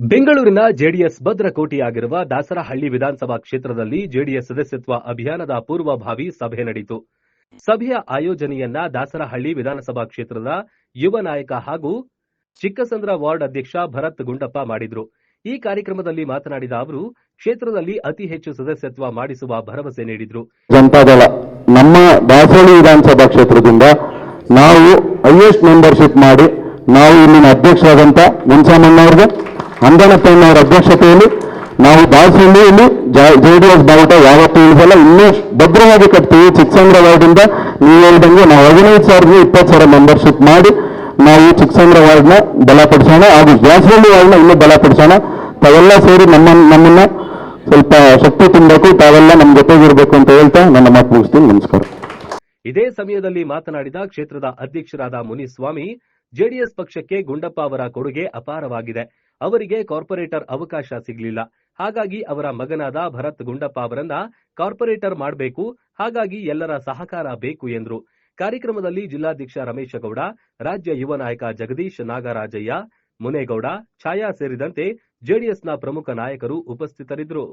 ಬೆಂಗಳೂರಿನ ಜೆಡಿಎಸ್ ಭದ್ರಕೋಟೆಯಾಗಿರುವ ದಾಸರಹಳ್ಳಿ ವಿಧಾನಸಭಾ ಕ್ಷೇತ್ರದಲ್ಲಿ ಜೆಡಿಎಸ್ ಸದಸ್ಯತ್ವ ಅಭಿಯಾನದ ಪೂರ್ವಭಾವಿ ಸಭೆ ನಡೆಯಿತು. ಸಭೆಯ ಆಯೋಜನೆಯನ್ನ ದಾಸರಹಳ್ಳಿ ವಿಧಾನಸಭಾ ಕ್ಷೇತ್ರದ ಯುವ ನಾಯಕ ಹಾಗೂ ಚಿಕ್ಕಸಂದ್ರ ವಾರ್ಡ್ ಅಧ್ಯಕ್ಷ ಭರತ್ ಗುಂಡಪ್ಪ ಮಾಡಿದ್ರು. ಈ ಕಾರ್ಯಕ್ರಮದಲ್ಲಿ ಮಾತನಾಡಿದ ಅವರು, ಕ್ಷೇತ್ರದಲ್ಲಿ ಅತಿ ಹೆಚ್ಚು ಸದಸ್ಯತ್ವ ಮಾಡಿಸುವ ಭರವಸೆ ನೀಡಿದ್ರು. ಜನತಾದಳ ನಮ್ಮ ದಾಸರಹಳ್ಳಿ ವಿಧಾನಸಭಾ ಕ್ಷೇತ್ರದಿಂದ ನಾವು ಹೈಯೆಸ್ಟ್ ಮೆಂಬರ್ಶಿಪ್ ಮಾಡಿ ನಾವು ಇಲ್ಲಿನ ಅಧ್ಯಕ್ಷರಾದಂತ ಮುನ್ಸಾಮಣ್ಣವ್ರಿಗೆ ಅಂದನಪ್ಪನವರ ಅಧ್ಯಕ್ಷತೆಯಲ್ಲಿ ನಾವು ದಾಸಹಳ್ಳಿಯಲ್ಲಿ ಜೆ ಡಿ ಎಸ್ ಬಾವುಟ ಯಾವತ್ತೂ ಇಳಿಸಲ್ಲ ಇನ್ನೂ ಭದ್ರವಾಗಿ ಕಟ್ತೀವಿ ಚಿಕ್ಕಸಂದ್ರ ವಾರ್ಡಿಂದ ನೀವು ಹೇಳ್ದಂಗೆ ನಾವು ಹದಿನೈದು ಸಾವಿರದ ಇಪ್ಪತ್ತು ಸಾವಿರ ಮೆಂಬರ್ಶಿಪ್ ಮಾಡಿ ನಾವು ಚಿಕ್ಕಸಂದ್ರ ವಾರ್ಡ್ನ ಬಲಪಡಿಸೋಣ, ಹಾಗೂ ದಾಸಹಳ್ಳಿ ವಾರ್ಡ್ನ ಇನ್ನೂ ಬಲಪಡಿಸೋಣ. ತಾವೆಲ್ಲ ಸೇರಿ ನಮ್ಮ, ನಮ್ಮನ್ನ ಸ್ವಲ್ಪ ಶಕ್ತಿ ತುಂಬಬೇಕು, ತಾವೆಲ್ಲ ನಮ್ಮ ಜೊತೆಗಿರಬೇಕು ಅಂತ ಹೇಳ್ತಾ ನನ್ನ ಮಾತು ಮುಗಿಸ್ತೀನಿ. ನಮಸ್ಕಾರ. ಇದೇ ಸಮಯದಲ್ಲಿ ಮಾತನಾಡಿದ ಕ್ಷೇತ್ರದ ಅಧ್ಯಕ್ಷರಾದ ಮುನಿಸ್ವಾಮಿ ಜೆಡಿಎಸ್ ಪಕ್ಷಕ್ಕೆ ಗುಂಡಪ್ಪ ಅವರ ಕೊಡುಗೆ ಅಪಾರವಾಗಿದೆ. ಅವರಿಗೆ ಕಾರ್ಪೊರೇಟರ್ ಅವಕಾಶ ಸಿಗಲಿಲ್ಲ. ಹಾಗಾಗಿ ಅವರ ಮಗನಾದ ಭರತ್ ಗುಂಡಪ್ಪ ಅವರನ್ನ ಕಾರ್ಪೊರೇಟರ್ ಮಾಡಬೇಕು, ಹಾಗಾಗಿ ಎಲ್ಲರ ಸಹಕಾರ ಬೇಕು ಎಂದರು. ಕಾರ್ಯಕ್ರಮದಲ್ಲಿ ಜಿಲ್ಲಾಧ್ಯಕ್ಷ ರಮೇಶ ಗೌಡ ರಾಜ್ಯ ಯುವ ನಾಯಕ ಜಗದೀಶ್ ನಾಗರಾಜಯ್ಯ, ಮುನೇಗೌಡ, ಛಾಯಾ ಸೇರಿದಂತೆ ಜೆಡಿಎಸ್ನ ಪ್ರಮುಖ ನಾಯಕರು ಉಪಸ್ಥಿತರಿದ್ದರು